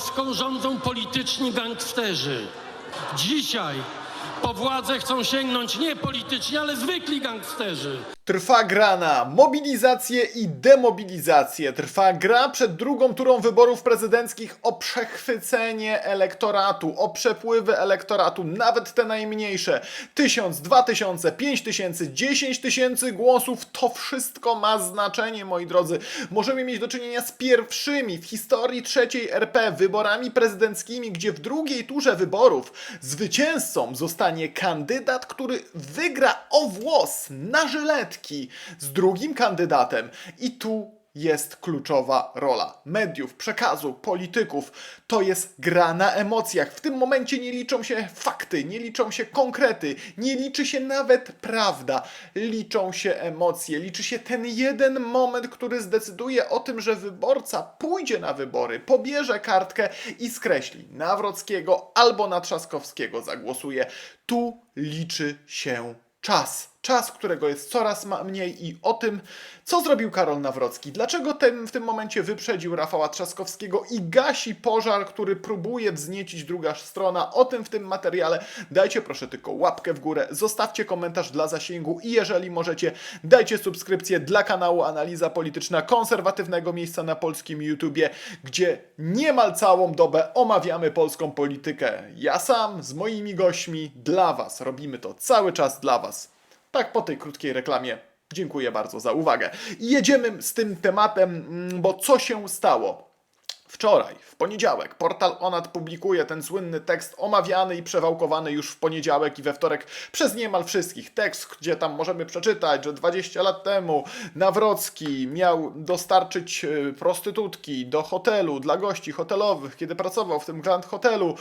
Polską rządzą polityczni gangsterzy. Dzisiaj po władzę chcą sięgnąć nie polityczni, ale zwykli gangsterzy. Trwa gra na mobilizację i demobilizację. Trwa gra przed drugą turą wyborów prezydenckich o przechwycenie elektoratu, o przepływy elektoratu, nawet te najmniejsze. Tysiąc, dwa tysiące, pięć tysięcy, dziesięć tysięcy głosów, to wszystko ma znaczenie, moi drodzy. Możemy mieć do czynienia z pierwszymi w historii trzeciej RP wyborami prezydenckimi, gdzie w drugiej turze wyborów zwycięzcą zostanie kandydat, który wygra o włos na żyletki z drugim kandydatem. I tu jest kluczowa rola mediów, przekazu, polityków. To jest gra na emocjach. W tym momencie nie liczą się fakty, nie liczą się konkrety, nie liczy się nawet prawda. Liczą się emocje, liczy się ten jeden moment, który zdecyduje o tym, że wyborca pójdzie na wybory, pobierze kartkę i skreśli Nawrockiego albo na Trzaskowskiego zagłosuje. Tu liczy się czas. Czas, którego jest coraz mniej i o tym, co zrobił Karol Nawrocki. Dlaczego ten w tym momencie wyprzedził Rafała Trzaskowskiego i gasi pożar, który próbuje wzniecić druga strona. O tym w tym materiale. Dajcie proszę tylko łapkę w górę, zostawcie komentarz dla zasięgu i jeżeli możecie, dajcie subskrypcję dla kanału Analiza Polityczna konserwatywnego miejsca na polskim YouTubie, gdzie niemal całą dobę omawiamy polską politykę. Ja sam z moimi gośćmi dla Was. Robimy to cały czas dla Was. Tak po tej krótkiej reklamie. Dziękuję bardzo za uwagę. Jedziemy z tym tematem, mm, bo co się stało? Wczoraj, w poniedziałek, portal Onat publikuje ten słynny tekst omawiany i przewałkowany już w poniedziałek i we wtorek przez niemal wszystkich. Tekst, gdzie tam możemy przeczytać, że 20 lat temu Nawrocki miał dostarczyć y, prostytutki do hotelu dla gości hotelowych, kiedy pracował w tym Grand Hotelu.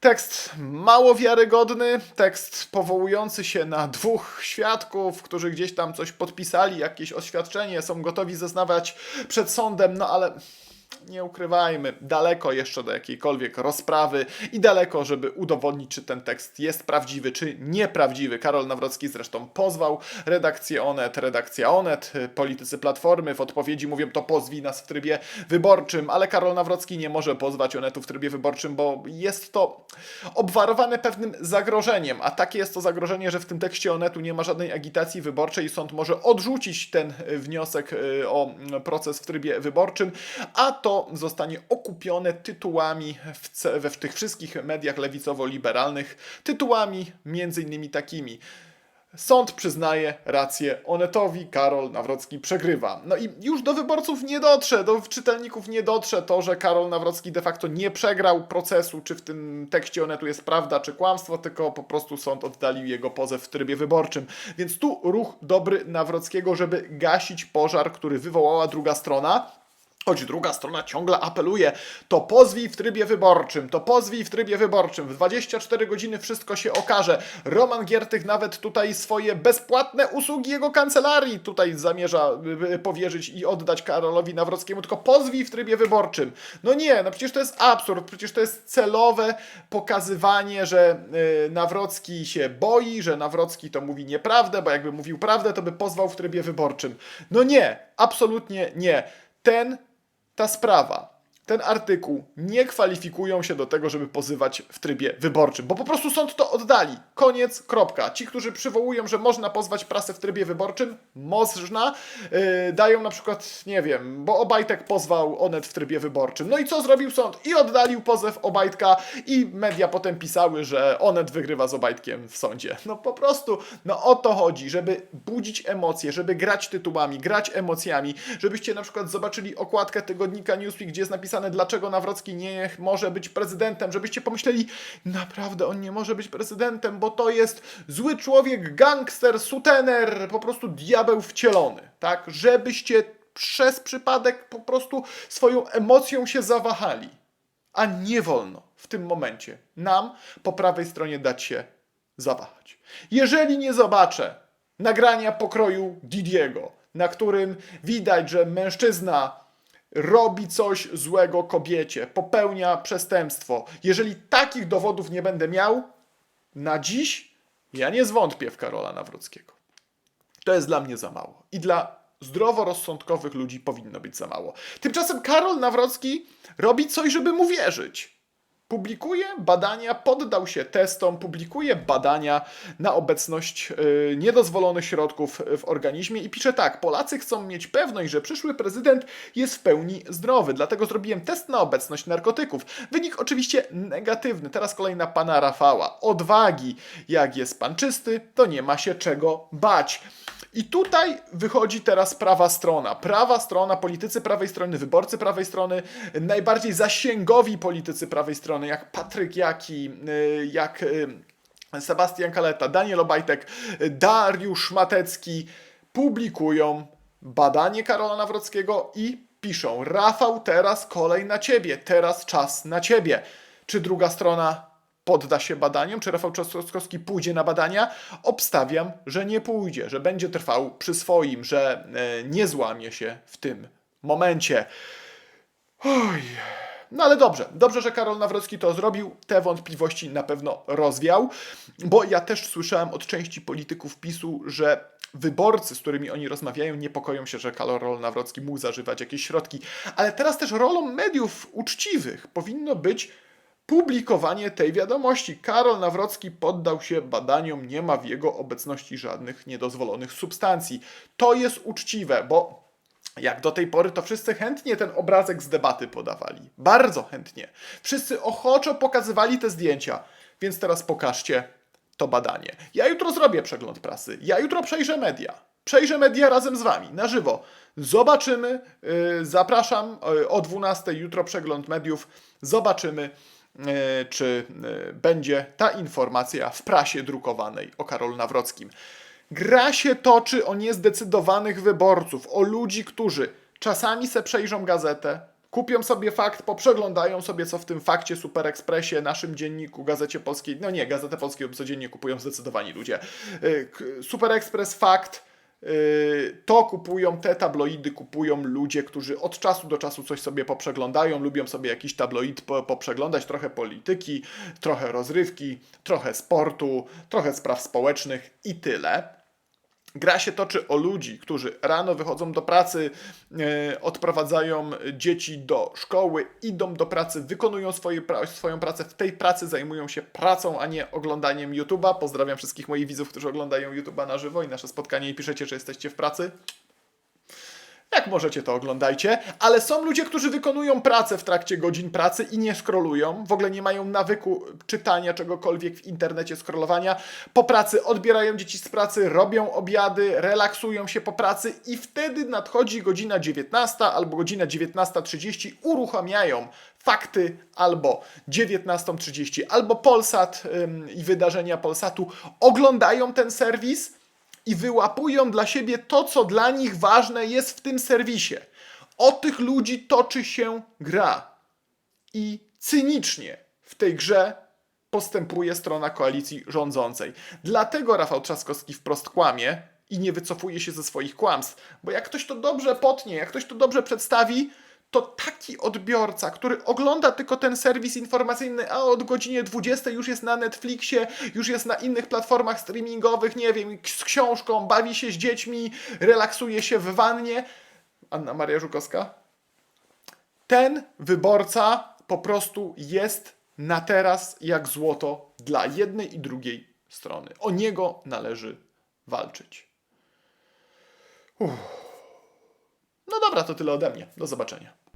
Tekst mało wiarygodny, tekst powołujący się na dwóch świadków, którzy gdzieś tam coś podpisali, jakieś oświadczenie, są gotowi zeznawać przed sądem, no ale nie ukrywajmy, daleko jeszcze do jakiejkolwiek rozprawy i daleko, żeby udowodnić, czy ten tekst jest prawdziwy, czy nieprawdziwy. Karol Nawrocki zresztą pozwał redakcję Onet, redakcja Onet, politycy Platformy w odpowiedzi mówią, to pozwij nas w trybie wyborczym, ale Karol Nawrocki nie może pozwać Onetu w trybie wyborczym, bo jest to obwarowane pewnym zagrożeniem, a takie jest to zagrożenie, że w tym tekście Onetu nie ma żadnej agitacji wyborczej i sąd może odrzucić ten wniosek y, o mm, proces w trybie wyborczym, a to zostanie okupione tytułami w, we w tych wszystkich mediach lewicowo-liberalnych, tytułami między innymi takimi. Sąd przyznaje rację Onetowi, Karol Nawrocki przegrywa. No i już do wyborców nie dotrze, do czytelników nie dotrze to, że Karol Nawrocki de facto nie przegrał procesu, czy w tym tekście Onetu jest prawda, czy kłamstwo, tylko po prostu sąd oddalił jego pozew w trybie wyborczym. Więc tu ruch dobry Nawrockiego, żeby gasić pożar, który wywołała druga strona. Choć druga strona ciągle apeluje, to pozwij w trybie wyborczym, to pozwij w trybie wyborczym. W 24 godziny wszystko się okaże. Roman Giertych nawet tutaj swoje bezpłatne usługi jego kancelarii tutaj zamierza y, y, powierzyć i oddać Karolowi Nawrockiemu, tylko pozwij w trybie wyborczym. No nie, no przecież to jest absurd, przecież to jest celowe pokazywanie, że y, Nawrocki się boi, że Nawrocki to mówi nieprawdę, bo jakby mówił prawdę, to by pozwał w trybie wyborczym. No nie, absolutnie nie. Ten ta sprawa, ten artykuł nie kwalifikują się do tego, żeby pozywać w trybie wyborczym, bo po prostu sąd to oddali. Koniec, kropka. Ci, którzy przywołują, że można pozwać prasę w trybie wyborczym, można, yy, dają na przykład, nie wiem, bo Obajtek pozwał Onet w trybie wyborczym. No i co zrobił sąd? I oddalił pozew Obajtka i media potem pisały, że Onet wygrywa z Obajtkiem w sądzie. No po prostu, no o to chodzi, żeby budzić emocje, żeby grać tytułami, grać emocjami, żebyście na przykład zobaczyli okładkę tygodnika Newsweek, gdzie jest napisane, dlaczego Nawrocki nie może być prezydentem, żebyście pomyśleli, naprawdę on nie może być prezydentem, bo to jest zły człowiek, gangster, sutener, po prostu diabeł wcielony, tak? Żebyście przez przypadek po prostu swoją emocją się zawahali. A nie wolno w tym momencie nam po prawej stronie dać się zawahać. Jeżeli nie zobaczę nagrania pokroju Didiego, na którym widać, że mężczyzna robi coś złego kobiecie, popełnia przestępstwo, jeżeli takich dowodów nie będę miał, na dziś ja nie zwątpię w Karola Nawrockiego. To jest dla mnie za mało. I dla zdroworozsądkowych ludzi powinno być za mało. Tymczasem Karol Nawrocki robi coś, żeby mu wierzyć. Publikuje badania, poddał się testom, publikuje badania na obecność y, niedozwolonych środków w organizmie i pisze tak: Polacy chcą mieć pewność, że przyszły prezydent jest w pełni zdrowy, dlatego zrobiłem test na obecność narkotyków. Wynik oczywiście negatywny. Teraz kolej na pana Rafała. Odwagi. Jak jest pan czysty, to nie ma się czego bać. I tutaj wychodzi teraz prawa strona. Prawa strona, politycy prawej strony, wyborcy prawej strony, najbardziej zasięgowi politycy prawej strony, jak Patryk Jaki, y, jak y, Sebastian Kaleta, Daniel Obajtek, Dariusz Matecki publikują badanie Karola Nawrockiego i piszą: Rafał, teraz kolej na ciebie, teraz czas na ciebie. Czy druga strona podda się badaniom, czy Rafał Trzaskowski pójdzie na badania? Obstawiam, że nie pójdzie, że będzie trwał przy swoim, że e, nie złamie się w tym momencie. Oj. No ale dobrze, dobrze, że Karol Nawrocki to zrobił, te wątpliwości na pewno rozwiał, bo ja też słyszałem od części polityków PiSu, że wyborcy, z którymi oni rozmawiają, niepokoją się, że Karol Nawrocki mógł zażywać jakieś środki, ale teraz też rolą mediów uczciwych powinno być publikowanie tej wiadomości. Karol Nawrocki poddał się badaniom, nie ma w jego obecności żadnych niedozwolonych substancji. To jest uczciwe, bo jak do tej pory, to wszyscy chętnie ten obrazek z debaty podawali. Bardzo chętnie. Wszyscy ochoczo pokazywali te zdjęcia. Więc teraz pokażcie to badanie. Ja jutro zrobię przegląd prasy. Ja jutro przejrzę media. Przejrzę media razem z wami, na żywo. Zobaczymy. Yy, zapraszam yy, o 12 jutro przegląd mediów. Zobaczymy, czy yy, będzie ta informacja w prasie drukowanej o Karolu Nawrockim. Gra się toczy o niezdecydowanych wyborców, o ludzi, którzy czasami se przejrzą gazetę, kupią sobie fakt, poprzeglądają sobie, co w tym fakcie, Super Expressie, naszym dzienniku, Gazecie Polskiej, no nie, Gazetę Polską codziennie kupują zdecydowani ludzie. K- Super Express, fakt, to kupują, te tabloidy kupują ludzie, którzy od czasu do czasu coś sobie poprzeglądają, lubią sobie jakiś tabloid po, poprzeglądać, trochę polityki, trochę rozrywki, trochę sportu, trochę spraw społecznych i tyle. Gra się toczy o ludzi, którzy rano wychodzą do pracy, e, odprowadzają dzieci do szkoły, idą do pracy, wykonują swoje, swoją pracę. W tej pracy zajmują się pracą, a nie oglądaniem YouTube'a. Pozdrawiam wszystkich moich widzów, którzy oglądają YouTube'a na żywo i nasze spotkanie i piszecie, że jesteście w pracy. Jak możecie, to oglądajcie, ale są ludzie, którzy wykonują pracę w trakcie godzin pracy i nie scrollują, w ogóle nie mają nawyku czytania czegokolwiek w internecie, scrollowania. Po pracy odbierają dzieci z pracy, robią obiady, relaksują się po pracy i wtedy nadchodzi godzina 19 albo godzina 19.30, uruchamiają fakty albo 19.30, albo Polsat i wydarzenia Polsatu, oglądają ten serwis i wyłapują dla siebie to, co dla nich ważne jest w tym serwisie. O tych ludzi toczy się gra. I cynicznie w tej grze postępuje strona koalicji rządzącej. Dlatego Rafał Trzaskowski wprost kłamie i nie wycofuje się ze swoich kłamstw. Bo jak ktoś to dobrze potnie, jak ktoś to dobrze przedstawi, to taki odbiorca, który ogląda tylko ten serwis informacyjny, a od godzinie 20 już jest na Netflixie, już jest na innych platformach streamingowych, nie wiem, z książką, bawi się z dziećmi, relaksuje się w wannie. Anna Maria Żukowska? Ten wyborca po prostu jest na teraz jak złoto dla jednej i drugiej strony. O niego należy walczyć. Uff. No dobra, to tyle ode mnie. Do zobaczenia.